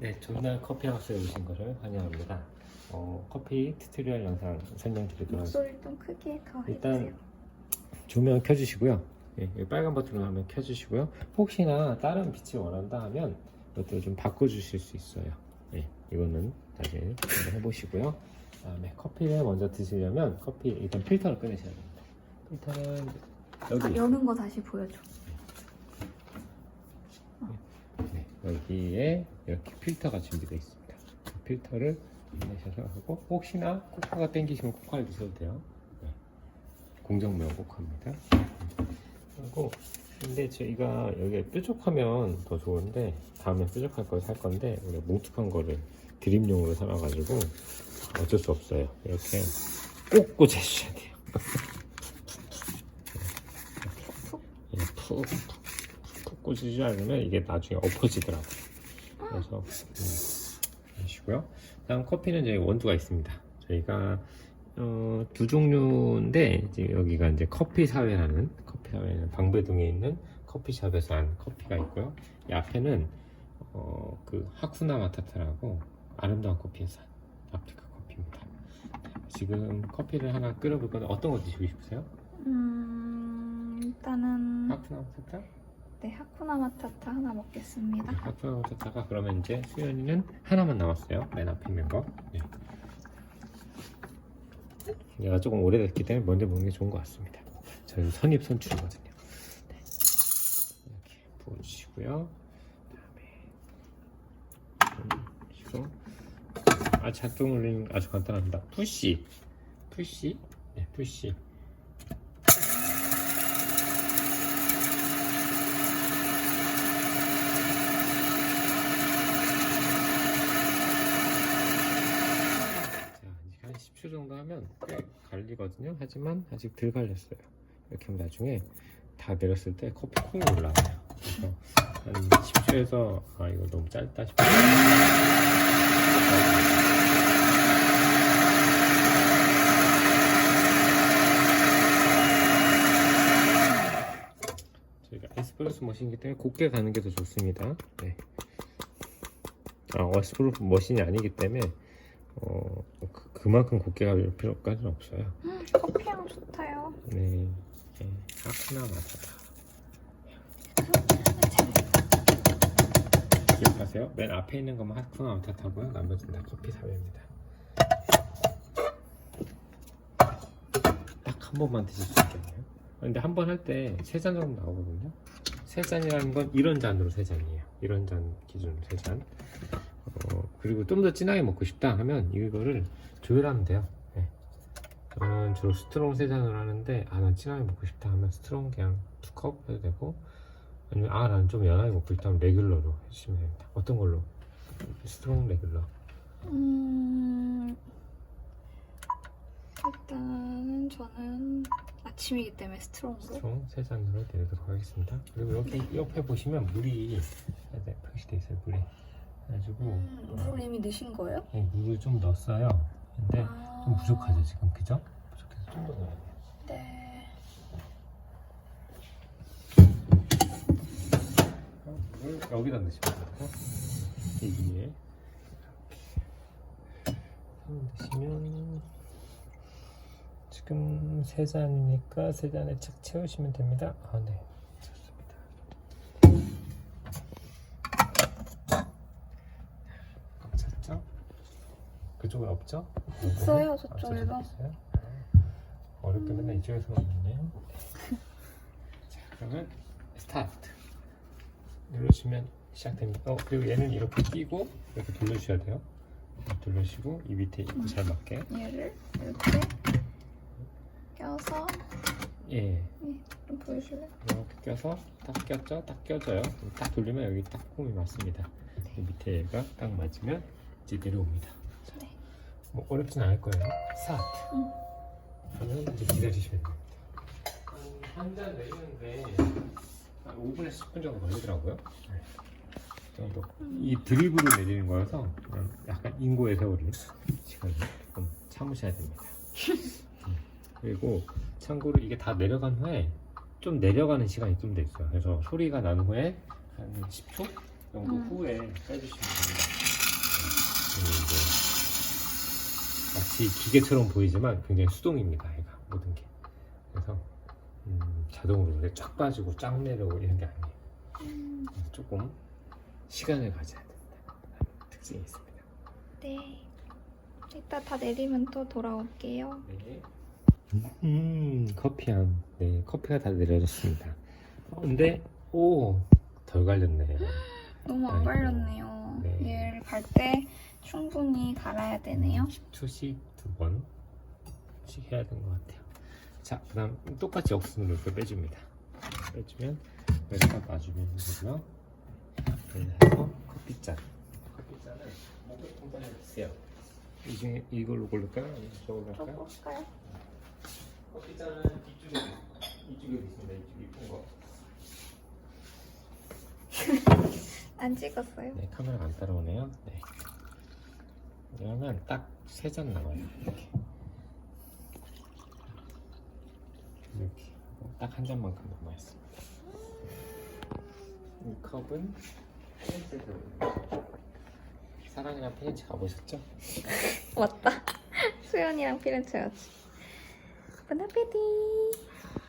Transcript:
네, 날 커피하우스에 오신 것을 환영합니다. 어, 커피 튜토리얼 영상 설명드리도록 하겠습니다. 목소리 좀 크게 더 일단 해주세요. 조명 켜주시고요. 예, 빨간 버튼을 하면 켜주시고요. 혹시나 다른 빛을 원한다 하면 이것도 좀 바꿔주실 수 있어요. 예, 이거는 다시 한번 해보시고요. 그다음에 커피를 먼저 드시려면 커피 일단 필터를 꺼내셔야 됩니다. 필터는 여기 아, 있어요. 여는 거 다시 보여줘. 네, 여기에 이렇게 필터가 준비되어 있습니다. 그 필터를 내셔서 하고 혹시나 코카가 땡기시면 코카를 드셔도 돼요. 네. 공정무역 코카입니다. 그리고 근데 저희가 여기 뾰족하면 더 좋은데 다음에 뾰족할 걸 살 건데 우리가 뭉툭한 거를 드림용으로 사놔가지고 어쩔 수 없어요. 이렇게 꼭 꽂아주셔야 돼요. 예, 푹, 푹, 푹 꽂으지 않으면 이게 나중에 엎어지더라고요. 그래서 음, 하시고요. 다음 커피는 저희 원두가 있습니다. 저희가 어, 두 종류인데 이제 여기가 이제 커피 사회라는 커피 사회는 방배동에 있는 커피숍에서 한 커피가 있고요. 이 앞에는 어, 그 하쿠나 마타타라고 아름다운 커피에서 한 아프리카 커피입니다. 지금 커피를 하나 끓여볼 건데 어떤 거 드시고 싶으세요? 음, 일단은 하쿠나 마타타? 네 하쿠나 마타타 하나 먹겠습니다. 하쿠나 마타타가 그러면 이제 수연이는 하나만 남았어요. 맨 앞에 있는 거. 네. 얘가 조금 오래됐기 때문에 먼저 먹는 게 좋은 것 같습니다. 저는 선입 선출이거든요. 네. 이렇게 부어주시고요. 그다음에 좀 쉬고 아 작동 올리는 거 아주 간단합니다. 푸시, 푸시, 네, 푸시. 자, 이제 한 10초 정도 하면 꽤 갈리거든요. 하지만 아직 덜 갈렸어요. 이렇게 하면 나중에 다 내렸을 때 커피 콩이 올라와요. 그래서 한 10초에서 아 이거 너무 짧다 싶어요. 저희가 에스프레소 머신이기 때문에 곱게 가는 게 더 좋습니다. 네. 아, 에스프레소 머신이 아니기 때문에 어, 그, 그만큼 곱게 갈 필요까지는 없어요. 음, 커피향 좋다요. 네, 네. 하쿠나 마타타. 기억하세요? 맨 앞에 있는 것만 하쿠나 마타타고요. 나머지는 다 커피 사회입니다. 딱 한 번만 드실 수 있겠네요. 근데 한 번 할 때 세 잔 정도 나오거든요. 세 잔이라는 건 이런 잔으로 세 잔이에요. 이런 잔 기준으로 세 잔. 어, 그리고 좀 더 진하게 먹고 싶다 하면 이거를 조율하면 돼요. 네. 저는 주로 스트롱 세 잔을 하는데 아 난 진하게 먹고 싶다 하면 스트롱 그냥 두 컵 해도 되고 아니면 아난좀 연하게 먹고 싶다 하면 레귤러로 해주시면 됩니다. 어떤 걸로? 스트롱 레귤러. 음, 일단은 저는 아침이기 때문에 스트롱으로. 스트롱 세 잔으로 내도록 하겠습니다. 그리고 여기 옆에 보시면 물이 네, 표시돼 있어요. 물이. 그래가지고 음, 물을 이미 넣으신 거예요? 네, 물을 좀 넣었어요. 근데 아, 좀 부족하죠 지금 그죠? 부족해서 좀 더 넣어야 돼요. 네. 물을 여기다 넣으시면 되고 이렇게 넣으시면 지금 세 잔이니까 세 잔에 착 채우시면 됩니다. 아 네, 그쪽은 없죠? 없어요, 아, 저쪽에도. 저쪽에 있어요? 어렵게 맨날 이쪽에서만 있네요. 자, 그러면 스타트. 누르시면 시작됩니다. 어, 그리고 얘는 이렇게 끼고 이렇게 돌려주셔야 돼요. 돌려주시고 이 밑에 잘 맞게. 얘를 이렇게 껴서 예, 좀 보여줄래? 이렇게 껴서 딱 꼈죠? 딱 껴져요. 딱 돌리면 여기 딱 홈이 맞습니다. 이 밑에 얘가 딱 맞으면 이제 내려옵니다. 네. 뭐 어렵진 않을 거예요. 스타트. 응. 그러면 이제 기다리시면 됩니다. 한잔 내리는데 한 5분에서 10분 정도 걸리더라고요. 네. 그 정도. 이 드립으로 내리는 거여서 그냥 약간 인고의 세월을 시간을 조금 참으셔야 됩니다. 음. 그리고 참고로 이게 다 내려간 후에 좀 내려가는 시간이 좀 돼 있어요. 그래서 소리가 난 후에 한 10초 연구 음. 후에 빼주시면 됩니다. 네, 이제 마치 기계처럼 보이지만 굉장히 수동입니다. 얘가 모든 게. 그래서 음, 자동으로 이렇게 쫙 빠지고 쫙 내려오고 이런 게 아니에요. 조금 시간을 가져야 된다. 특징이 있습니다. 네. 이따 다 내리면 또 돌아올게요. 네. 음, 커피향. 네, 커피가 다 내려졌습니다. 어, 근데, 오, 덜 갈렸네요. 너무 안 아이고. 갈렸네요. 네. 얘를 갈때 충분히 갈아야 되네요. 10초씩 두 번씩 해야 되는 것 같아요. 자, 그 다음 똑같이 억순으로 이렇게 빼줍니다. 빼주면 여기다 놔주면 되고요. 그래서 커피잔. 커피잔을 목에 통장에 주세요. 이 중에 이걸로 고를까요? 저걸로 할까요? 커피잔은 이쪽에 이쪽에 있습니다. 이쪽에 이쁜 거. 안 찍었어요. 네, 카메라가 안 따라오네요. 네. 이러면 딱 세잔 나와요. 이렇게. 이렇게. 딱 한 잔만큼 남아있습니다. 이 컵은 사랑이랑 페인트 가보셨죠? 맞다. 수연이랑 피렌체였지. 보나페티.